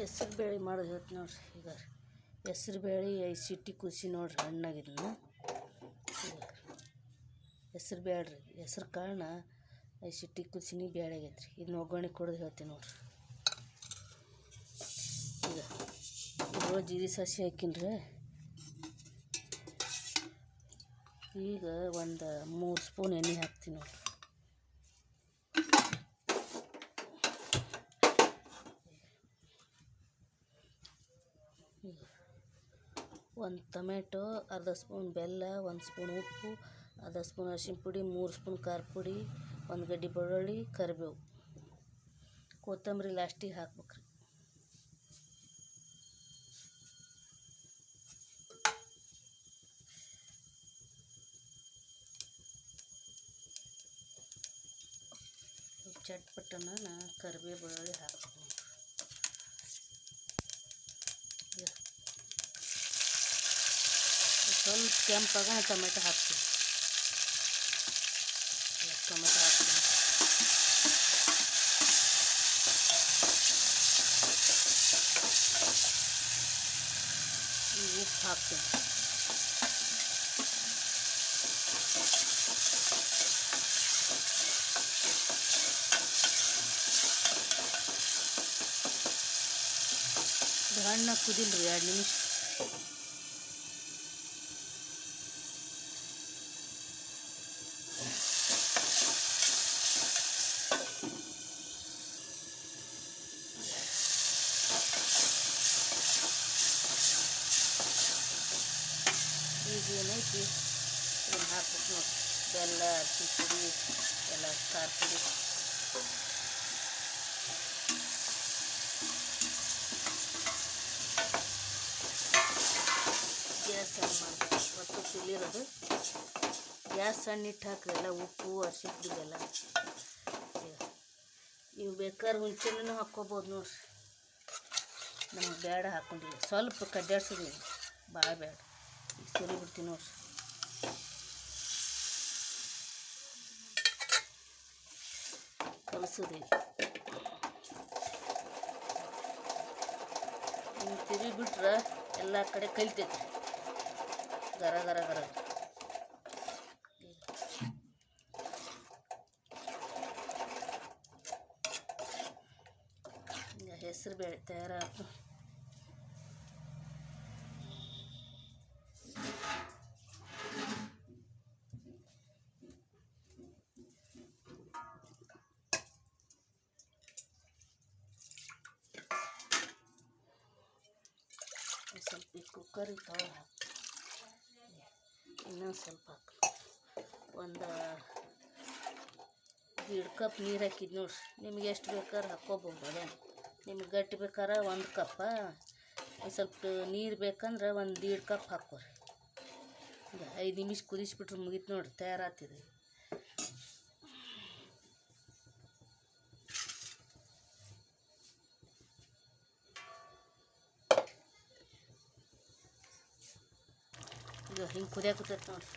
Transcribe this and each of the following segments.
ಹೆಸ್ರು ಬೇಳೆ ಮಾಡೋದು ಹೇಳ್ತೀನಿ ನೋಡ್ರಿ ಈಗ ಹೆಸ್ರು ಬೇಳೆ ಐ ಸಿಟ್ಟಿ ಕುದಿಸಿ ನೋಡ್ರಿ ಹಣ್ಣಾಗಿದ್ನ ಈಗ ಹೆಸ್ರು ಬೇಡ್ರಿ ಹೆಸ್ರು ಕಾಳನ್ನ ಐದು ಸಿಟಿ ಕುದಿಸಿನಿ ಬೇಳೆ ಆಗೈತೆ ರೀ ಇದನ್ನ ಒಗ್ಗರಣೆ ಕೊಡೋದು ಹೇಳ್ತೀನಿ ನೋಡ್ರಿ. ಈಗ ಇದ್ರೊಳಗೆ ಜೀರಿಗೆ ಸಾಸಿ ಹಾಕಿನ್ರಿ. ಈಗ ಒಂದು ಮೂರು ಸ್ಪೂನ್ ಎಣ್ಣೆ ಹಾಕ್ತೀನಿ ನೋಡ್ರಿ. ಒಂದು ಟೊಮೆಟೊ, ಅರ್ಧ ಸ್ಪೂನ್ ಬೆಲ್ಲ, ಒಂದು ಸ್ಪೂನ್ ಉಪ್ಪು, ಅರ್ಧ ಸ್ಪೂನ್ ಅರಿಶಿನ ಪುಡಿ, ಮೂರು ಸ್ಪೂನ್ ಖಾರ ಪುಡಿ, ಒಂದು ಗಡ್ಡೆ ಬೆಳ್ಳುಳ್ಳಿ, ಕರಿಬೇವು. ಕೊತ್ತಂಬರಿ ಲಾಸ್ಟಿಗೆ ಹಾಕ್ಬೇಕ್ರಿ ಚಟ್ಪಟ್ಟನ ನಾ ಕರಿಬೇವು, ಬೆಳ್ಳುಳ್ಳಿ ಹಾಕ್ಬೇಕು. ಸ್ವಲ್ಪ ಕೆಂಪಾಗ ಟೊಮೆಟೊ ಹಾಕ್ತೀನಿ ಟೊಮೆಟೊ ಹಾಕ್ತೀನಿ ಈ ಉಪ್ಪು ಹಾಕ್ತೀನಿ ಇದು ಹಣ್ಣು ಕುದಿಲ್ರಿ ಎರಡು ನಿಮಿಷ ಏನೈತಿ ಇದನ್ನು ಹಾಕ್ಬೇಕು ನೋಡಿ. ಬೆಲ್ಲ ಅರಿಶಿನ ಪುಡಿ ಎಲ್ಲ ಖಾರ ಪುಡಿ ಗ್ಯಾಸ್ ಆನ್ ಮಾಡಬೇಕು. ಹೊತ್ತು ತಿಳಿರೋದು. ಗ್ಯಾಸ್ ಸಣ್ಣ ಇಟ್ಟು ಹಾಕ್ರಿ ಎಲ್ಲ ಉಪ್ಪು ಅರ್ಶಿ ಪುಡಿ ಎಲ್ಲ ನೀವು ಬೇಕಾದ್ರೆ ಹುಂಚೆನೂ ಹಾಕ್ಕೋಬೋದು ನೋಡ್ರಿ. ನಮ್ಗೆ ಬೇಡ ಹಾಕ್ಕೊಂಡಿಲ್ಲ ಸ್ವಲ್ಪ ಕಡ್ಡಾಡ್ಸಿದ್ವಿ ಭಾಳ ಬೇಡ. ಸುರಿ ಬಿಡ್ತೀನಿ ನೋಡ್ರಿ ಕಲಸೋದು ಹಿಂಗೆ ತಿರುಗಿ ಬಿಟ್ರೆ ಎಲ್ಲ ಕಡೆ ಕಲಿತೈತಿ ಗರ ಗರ ಗರ ಹೆಸರು ಬೇಳೆ ತಯಾರಾಯ್ತು ಸ್ವಲ್ಪ ಕುಕ್ಕರ್ ತಗೊಳ್ಳಿ ಹಾಕಿ ಇನ್ನೊಂದು ಸ್ವಲ್ಪ ಹಾಕಿ. ಒಂದು ದೀಡ್ ಕಪ್ ನೀರು ಹಾಕಿದ್ ನೋಡ್ರಿ ನಿಮ್ಗೆ ಎಷ್ಟು ಬೇಕಾದ್ರೆ ಹಾಕ್ಕೋಬೋದು ಅದೇ ನಿಮ್ಗೆ ಗಟ್ಟಿ ಬೇಕಾರೆ ಒಂದು ಕಪ್ಪ ಸ್ವಲ್ಪ ನೀರು ಬೇಕಂದ್ರೆ ಒಂದು ದೀಡ್ ಕಪ್ ಹಾಕೋರಿ ಐದು ನಿಮಿಷ ಕುದಿಸ್ಬಿಟ್ರೆ ಮುಗೀತು ನೋಡ್ರಿ ತಯಾರಾಗ್ತಿದೆ. ಈಗ ಹಿಂಗೆ ಕುದಿಯಾಕತ್ತೈತೆ ನೋಡ್ರಿ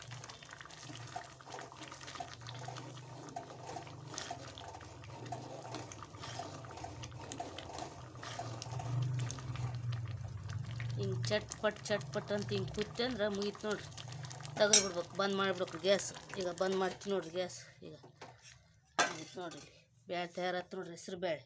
ಹಿಂಗೆ ಚಟ್ಪಟ್ ಚಟ್ಪಟ್ ಅಂತ ಹಿಂಗೆ ಕುತ್ತೆ ಅಂದ್ರೆ ಮುಗೀತು ನೋಡ್ರಿ. ತೆಗೆದು ಬಿಡ್ಬೇಕು, ಬಂದ್ ಮಾಡಿಬಿಡ್ಬೇಕು ಗ್ಯಾಸ್. ಈಗ ಬಂದ್ ಮಾಡ್ತೀನಿ ನೋಡ್ರಿ ಗ್ಯಾಸ್. ಈಗ ನೋಡ್ರಿ. ಬ್ಯಾಳೆ ತಯಾರಾಯ್ತು ನೋಡ್ರಿ, ಹೆಸ್ರು ಬೇಳೆ